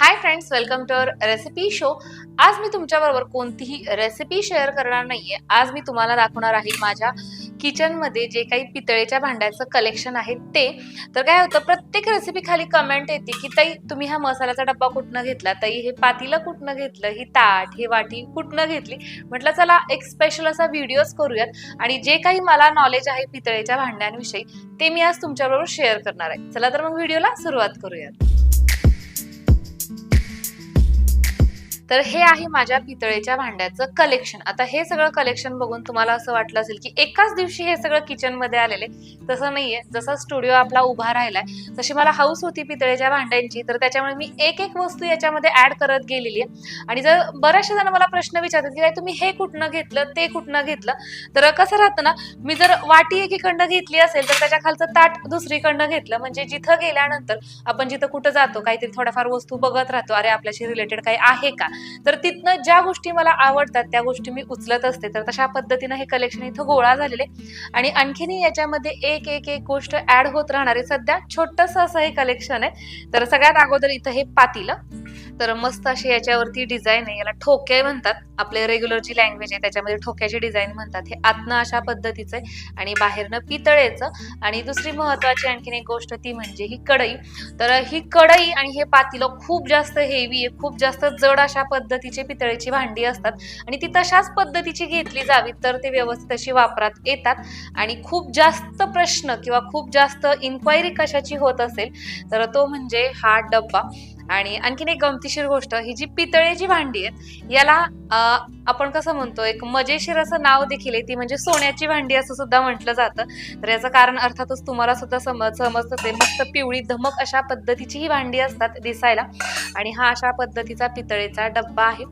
Hi friends welcome to our recipe show आज मी तुमच्याबरोबर कोणतीही रेसिपी शेअर करणार नाहीये. आज मी तुम्हाला दाखवणार आहे माझ्या किचनमध्ये जे काही पितळेच्या भांड्याचं कलेक्शन आहे ते. तर काय होतं प्रत्येक रेसिपी खाली कमेंट येते की ताई तुम्ही हा मसाल्याचा डब्बा कुठनं घेतला? ताई हे पातीला कुठनं घेतलं? ही ताट हे वाटी कुठनं घेतली? म्हटलं चला एक स्पेशल असा व्हिडिओज करूयात. आणि जे काही मला नॉलेज आहे पितळेच्या भांड्यांविषयी ते मी आज तुमच्याबरोबर शेअर करणार आहे. चला तर मग व्हिडिओला सुरुवात करूयात. तर हे आहे माझ्या पितळेच्या भांड्याचं कलेक्शन आता हे सगळं कलेक्शन बघून तुम्हाला असं वाटलं असेल की एकाच दिवशी हे सगळं किचनमध्ये आलेले. तसं नाहीये. जसा स्टुडिओ आपला उभा राहिलाय तशी मला हाऊस होती पितळेच्या भांड्यांची. तर त्याच्यामुळे मी एक एक वस्तू याच्यामध्ये ऍड करत गेलेली आहे. आणि जर बऱ्याचशा जण मला प्रश्न विचारतात की काय तुम्ही हे कुठनं घेतलं? ते कुठनं घेतलं? तर कसं राहतं ना मी जर वाटी एकीकडनं घेतली असेल तर त्याच्या खालचं ताट दुसरीकडनं घेतलं. म्हणजे जिथं गेल्यानंतर आपण जिथं कुठं जातो काहीतरी थोड्याफार वस्तू बघत राहतो. अरे आपल्याशी रिलेटेड काही आहे का? तर तिथनं ज्या गोष्टी मला आवडतात त्या गोष्टी मी उचलत असते. तर तशा पद्धतीनं हे कलेक्शन इथं गोळा झालेले. आणि आणखीनही याच्यामध्ये एक एक एक गोष्ट ऍड होत राहणार आहे. सध्या छोटस असं हे कलेक्शन आहे. तर सगळ्यात अगोदर इथं हे पातीलं. तर मस्त अशी याच्यावरती डिझाईन आहे. याला ठोके म्हणतात. आपले रेग्युलर जी लँग्वेज आहे त्याच्यामध्ये ठोक्याची डिझाईन म्हणतात. हे आतनं अशा पद्धतीचं आहे. आणि बाहेरनं पितळेचं. आणि दुसरी महत्वाची आणखीन एक गोष्ट ती म्हणजे ही कढई. तर ही कढई आणि हे पातीलं खूप जास्त हेवी आहे. खूप जास्त जड अशा पद्धतीचे पितळेची भांडी असतात आणि ती तशाच पद्धतीची घेतली जावी तर ते व्यवस्थित अशी वापरात येतात. आणि खूप जास्त प्रश्न किंवा खूप जास्त इन्क्वायरी कशाची होत असेल तर तो म्हणजे हा डब्बा. आणि आणखीन एक गमतीशीर गोष्ट ही जी पितळेची भांडी आहेत याला आपण कसं म्हणतो एक मजेशीर असं नाव देखील आहे ती म्हणजे सोन्याची भांडी असं सुद्धा म्हटलं जातं. तर याचं कारण अर्थातच तुम्हाला सुद्धा समज समजत असेल मस्त पिवळी धमक अशा पद्धतीची ही भांडी असतात दिसायला. आणि हा अशा पद्धतीचा पितळेचा डब्बा आहे.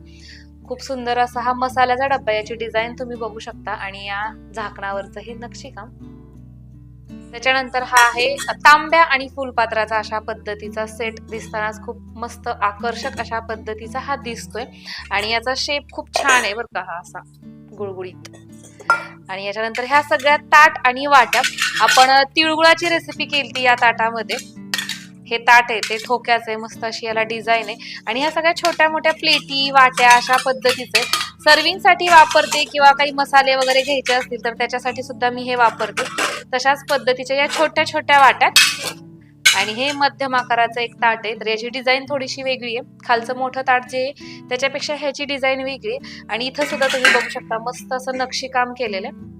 खूप सुंदर असा हा मसाल्याचा डब्बा याची डिझाईन तुम्ही बघू शकता. आणि या झाकणावरचं हे नक्षीकाम त्याच्यानंतर हा आहे तांब्या आणि फुलपात्राचा अशा पद्धतीचा सेट दिसतानाच खूप मस्त आकर्षक अशा पद्धतीचा हा दिसतोय. आणि याचा शेप खूप छान आहे बरं का हा असा गुळगुळीत. आणि याच्यानंतर ह्या सगळ्या ताट आणि वाट्या आपण तिळगुळाची रेसिपी केली या ताटामध्ये. हे ताट आहे ते ठोक्याचं आहे मस्त अशी याला डिझाईन आहे. आणि ह्या सगळ्या छोट्या मोठ्या प्लेटी वाट्या अशा पद्धतीचे सर्विंगसाठी वापरते किंवा काही मसाले वगैरे घ्यायचे असतील तर त्याच्यासाठी सुद्धा मी हे वापरते. तशाच पद्धतीच्या या छोट्या छोट्या वाट्यात. आणि हे मध्यम आकाराचं एक ताट आहे. तर याची डिझाईन थोडीशी वेगळी आहे. खालचं मोठं ताट जे आहे त्याच्यापेक्षा ह्याची डिझाईन वेगळी आहे. आणि इथं सुद्धा तुम्ही बघू शकता मस्त असं नक्षीकाम केलेलं आहे.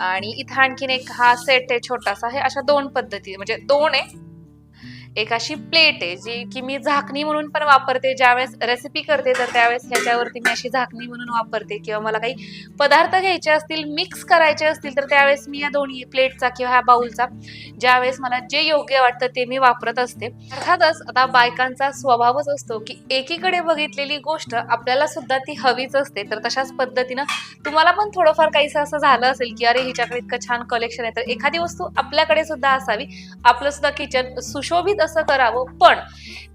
आणि इथं आणखीन एक हा सेट आहे छोटासा. हे अशा दोन पद्धती म्हणजे दोन आहे एक अशी प्लेट आहे जी की मी झाकणी म्हणून पण वापरते. ज्यावेळेस रेसिपी करते तर त्यावेळेस ह्याच्यावरती मी अशी झाकणी म्हणून वापरते. किंवा मला काही पदार्थ घ्यायचे असतील मिक्स करायचे असतील तर त्यावेळेस मी या दोन्ही प्लेटचा किंवा ह्या बाउलचा ज्यावेळेस मला जे योग्य वाटतं ते मी वापरत असते. अर्थातच आता बायकांचा स्वभावच असतो की एकीकडे बघितलेली गोष्ट आपल्याला सुद्धा ती हवीच असते. तर तशाच पद्धतीनं तुम्हाला पण थोडंफार काहीसं असं झालं असेल की अरे हिच्याकडे इतकं छान कलेक्शन आहे तर एखादी वस्तू आपल्याकडे सुद्धा असावी. आपलं सुद्धा किचन सुशोभित तसं करावं. पण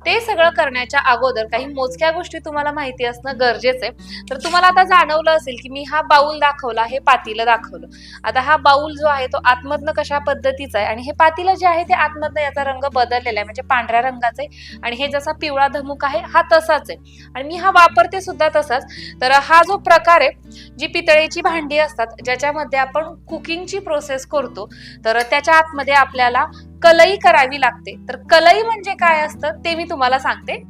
ते सगळं करण्याच्या अगोदर काही मोजक्या गोष्टी तुम्हाला माहिती असणं गरजेचं आहे. तर तुम्हाला आता जाणवलं असेल की मी हा बाऊल दाखवला हे पातीलं दाखवलं. आता हा बाऊल जो आहे तो आतमधनं कशा पद्धतीचा आहे आणि हे पातीलं जे आहे ते आतमधनं याचा रंग बदललेला आहे. म्हणजे पांढऱ्या रंगाचा आहे आणि हे जसा पिवळा धमुक आहे हा तसाच आहे. आणि मी हा वापरते सुद्धा तसाच. तर हा जो प्रकार आहे जी पितळेची भांडी असतात ज्याच्यामध्ये आपण कुकिंगची प्रोसेस करतो तर त्याच्या आतमध्ये आपल्याला कलई करावी लागते. तर कलई म्हणजे काय असतं ते मी तुम्हाला सांगते.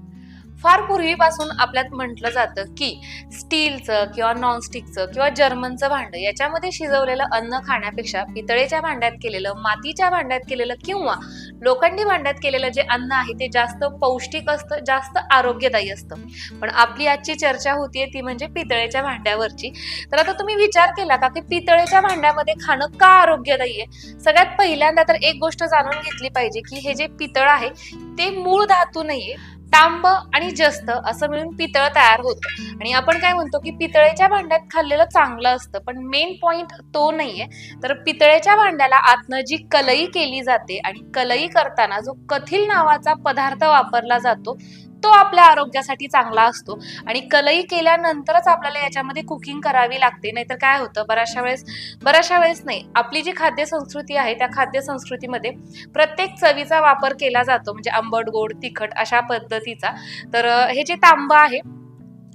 फार पूर्वीपासून आपल्यात म्हटलं जातं की स्टीलचं किंवा नॉनस्टिकचं किंवा जर्मनचं भांडं याच्यामध्ये शिजवलेलं अन्न खाण्यापेक्षा पितळेच्या भांड्यात केलेलं मातीच्या भांड्यात केलेलं किंवा लोखंडी भांड्यात केलेलं जे अन्न आहे ते जास्त पौष्टिक असतं जास्त आरोग्यदायी असतं. पण आपली आजची चर्चा होतीये ती म्हणजे पितळेच्या भांड्यावरची. तर आता तुम्ही विचार केला का की पितळेच्या भांड्यामध्ये खाणं का आरोग्यदायी आहे सगळ्यात पहिल्यांदा तर एक गोष्ट जाणून घेतली पाहिजे की हे जे पितळ आहे ते मूळ धातू नाहीये. तांब आणि जस्त असं मिळून पितळ तयार होतं. आणि आपण काय म्हणतो की पितळेच्या भांड्यात खाल्लेलं चांगलं असतं पण मेन पॉइंट तो नाहीये. तर पितळेच्या भांड्याला आतनं जी कलई केली जाते आणि कलई करताना जो कथिल नावाचा पदार्थ वापरला जातो तो आपल्या आरोग्यासाठी चांगला असतो. आणि कलई केल्यानंतरच आपल्याला याच्यामध्ये कुकिंग करावी लागते. नाहीतर काय होतं बऱ्याचशा वेळेस बऱ्याचशा वेळेस नाही. आपली जी खाद्य संस्कृती आहे त्या खाद्य संस्कृतीमध्ये प्रत्येक चवीचा वापर केला जातो. म्हणजे आंबट गोड तिखट अशा पद्धतीचा. तर हे जे तांबं आहे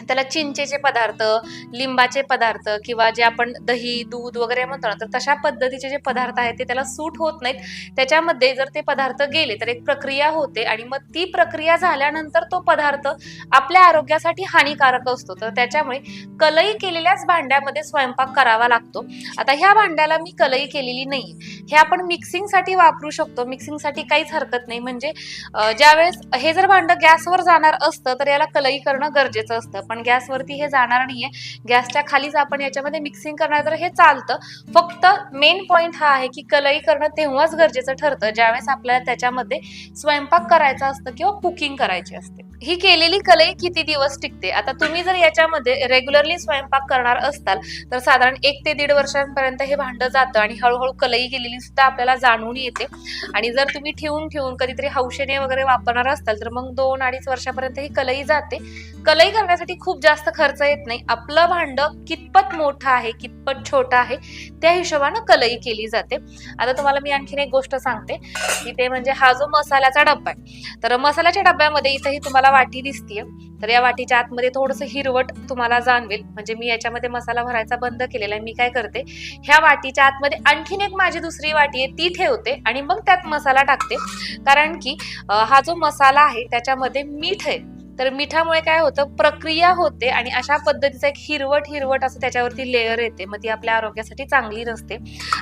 त्याला चिंचेचे पदार्थ लिंबाचे पदार्थ किंवा जे आपण दही दूध वगैरे म्हणतो ना तर तशा पद्धतीचे जे पदार्थ आहेत ते त्याला सूट होत नाहीत. त्याच्यामध्ये जर ते पदार्थ गेले तर एक प्रक्रिया होते आणि मग ती प्रक्रिया झाल्यानंतर तो पदार्थ आपल्या आरोग्यासाठी हानिकारक असतो. तर त्याच्यामुळे कलई केलेल्याच भांड्यामध्ये स्वयंपाक करावा लागतो. आता ह्या भांड्याला मी कलई केलेली नाही हे आपण मिक्सिंगसाठी वापरू शकतो. मिक्सिंगसाठी काहीच हरकत नाही. म्हणजे ज्यावेळेस हे जर भांडं गॅसवर जाणार असतं तर याला कलई करणं गरजेचं असतं. पण पण गॅसवरती हे जाणार नाहीये. गॅसच्या खालीच आपण याच्यामध्ये मिक्सिंग करणार तर हे चालतं. फक्त मेन पॉईंट हा आहे की कलई करणं तेव्हाच गरजेचं ठरतं. ज्यावेळेस आपल्याला त्याच्यामध्ये स्वयंपाक करायचा असतं किंवा कुकिंग करायची असते. ही केलेली कलई किती दिवस टिकते? आता तुम्ही जर याच्यामध्ये रेग्युलरली स्वयंपाक करणार असताल तर साधारण एक ते दीड वर्षांपर्यंत हे भांडं जातं आणि हळूहळू कलई केलेली सुद्धा आपल्याला जाणून येते. आणि जर तुम्ही ठेवून ठेवून कधीतरी हौशेने वगैरे वापरणार असताल तर मग दोन अडीच वर्षापर्यंत ही कलई जाते. कलई करण्यासाठी खूप जास्त खर्च येत नाही. आपलं भांडं कितपत मोठं आहे कितपत छोटं आहे त्या हिशोबानं कलई केली जाते. आता तुम्हाला मी आणखीन एक गोष्ट सांगते की ते म्हणजे हा जो मसाल्याचा डब्बा आहे तर मसाल्याच्या डब्यामध्ये इथंही तुम्हाला वाटी दिसतीये. तर या वाटीच्या आतमध्ये थोडंसं हिरवट तुम्हाला जाणवेल. म्हणजे मी याच्यामध्ये मसाला भरायचा बंद केलेला आहे. मी काय करते ह्या वाटीच्या आतमध्ये आणखीन एक माझी दुसरी वाटी आहे ती ठेवते आणि मग त्यात मसाला टाकते. कारण की हा जो मसाला आहे त्याच्यामध्ये मीठ आहे. तर मिठामुळे काय होतं? प्रक्रिया होते आणि अशा पद्धतीचा एक हिरवट हिरवट असं त्याच्यावरती लेअर येते. मग ती आपल्या आरोग्यासाठी चांगली नसते.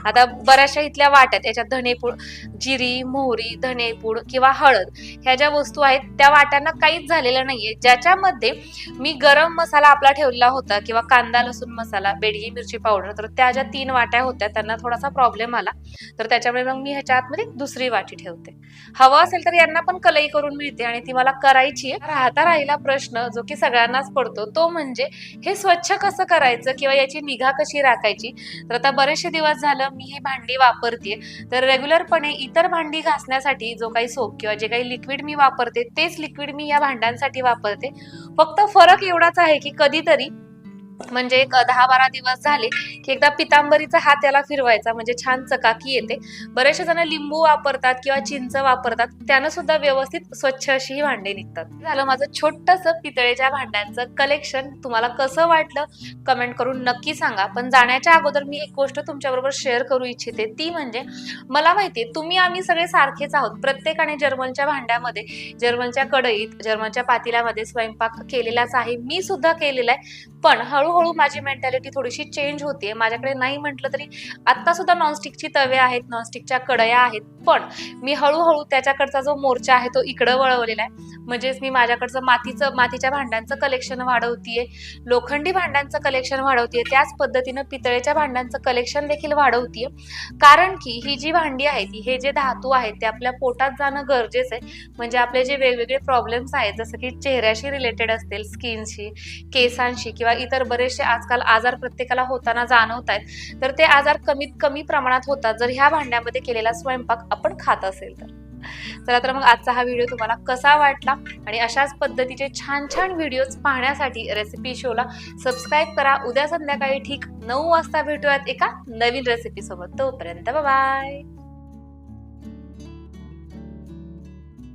आता बऱ्याचशा इथल्या वाट्यात याच्यात धनेपूड जिरी मोहरी धनेपूड किंवा हळद ह्या ज्या वस्तू आहेत त्या वाट्यांना काहीच झालेलं नाहीये. ज्याच्यामध्ये मी गरम मसाला आपला ठेवलेला होता किंवा कांदा लसूण मसाला बेडगी मिरची पावडर तर त्या ज्या तीन वाट्या होत्या त्यांना थोडासा प्रॉब्लेम आला. तर त्याच्यामुळे मग मी ह्याच्या आतमध्ये दुसरी वाटी ठेवते. हवं असेल तर यांना पण कलई करून मिळते आणि ती मला करायची आहे. आता राहिला प्रश्न जो की सगळ्यांनाच पडतो तो म्हणजे हे स्वच्छ कसं करायचं किंवा याची निगा कशी राखायची? तर आता बरेचसे दिवस झालं मी ही भांडी वापरते तर रेग्युलरपणे इतर भांडी घासण्यासाठी जो काही सोप किंवा जे काही लिक्विड मी वापरते तेच लिक्विड मी या भांड्यांसाठी वापरते. फक्त फरक एवढाच आहे की कधीतरी म्हणजे एक दहा बारा दिवस झाले की एकदा पितांबरीचा हात त्याला फिरवायचा म्हणजे छान चकाकी येते. बरेचसे जण लिंबू वापरतात किंवा चिंच वापरतात त्यानं सुद्धा व्यवस्थित स्वच्छ अशी ही भांडी निघतात. झालं माझं छोटस पितळेच्या भांड्यांचं कलेक्शन तुम्हाला कसं वाटलं? कमेंट करून नक्की सांगा. पण जाण्याच्या अगोदर मी एक गोष्ट तुमच्याबरोबर शेअर करू इच्छिते. ती म्हणजे मला माहिती तुम्ही आम्ही सगळे सारखेच आहोत. प्रत्येकाने जर्मनच्या भांड्यामध्ये जर्मनच्या कढईत जर्मनच्या पातेल्यामध्ये स्वयंपाक केलेलाच आहे. मी सुद्धा केलेला आहे पण हळूहळू माझी मेंटॅलिटी थोडीशी चेंज होतीये. माझ्याकडे नाही म्हटलं तरी आत्ता सुद्धा नॉनस्टिकची तवे आहेत नॉनस्टिकच्या कढया आहेत. पण मी हळूहळू त्याच्याकडचा जो मोर्चा आहे तो इकडं वळवलेला आहे. म्हणजेच मी माझ्याकडचं मातीचं मातीच्या भांड्यांचं कलेक्शन वाढवतीये. लोखंडी भांड्यांचं कलेक्शन वाढवतीये. त्याच पद्धतीनं पितळेच्या भांड्यांचं कलेक्शन देखील वाढवतीये. कारण की ही जी भांडी आहे ती हे जे धातू आहेत ते आपल्या पोटात जाणं गरजेचं आहे. म्हणजे आपले जे वेगवेगळे प्रॉब्लेम्स आहेत जसं की चेहऱ्याशी रिलेटेड असतील स्किनशी केसांशी किंवा इतर बरेचसे आजकाल आजार प्रत्येकाला होताना जाणवत आहेत. तर ते आजार कमीत कमी प्रमाणात होतात. जर ह्या भांड्यामध्ये केलेला स्वयंपाक आपण खात असेल तर. चला तर मग आजचा हा व्हिडिओ तुम्हाला कसा वाटला? आणि अशाच पद्धतीचे छान छान व्हिडिओज पाहण्यासाठी रेसिपी शोला सबस्क्राईब करा. उद्या संध्याकाळी ठीक नऊ वाजता भेटूयात एका नवीन रेसिपीसोबत तोपर्यंत बाय